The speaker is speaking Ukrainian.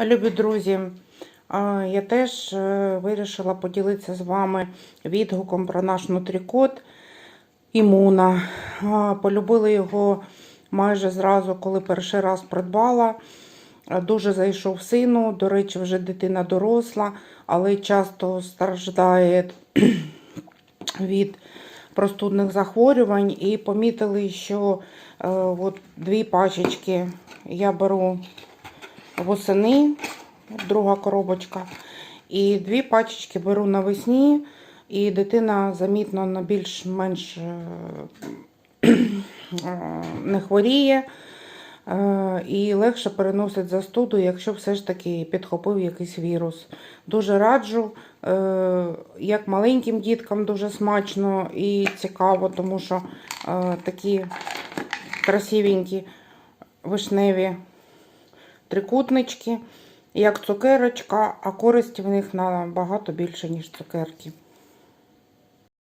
Любі друзі, я теж е, вирішила поділитися з вами відгуком про наш нутрікот імуна. А, Полюбили його майже зразу, коли перший раз придбала. Дуже зайшов сину. До речі, вже дитина доросла, але часто страждає від простудних захворювань. І помітили, що е, от дві пачечки я беру восени, друга коробочка. І дві пачечки беру навесні, і дитина замітно на більш-менш е, е, не хворіє. е, І легше переносить застуду, якщо все ж таки підхопив якийсь вірус. Дуже раджу, як маленьким діткам дуже смачно і цікаво, тому що такі красивенькі вишневі трикутнички, як цукерочка, а користі в них набагато більше, ніж цукерки.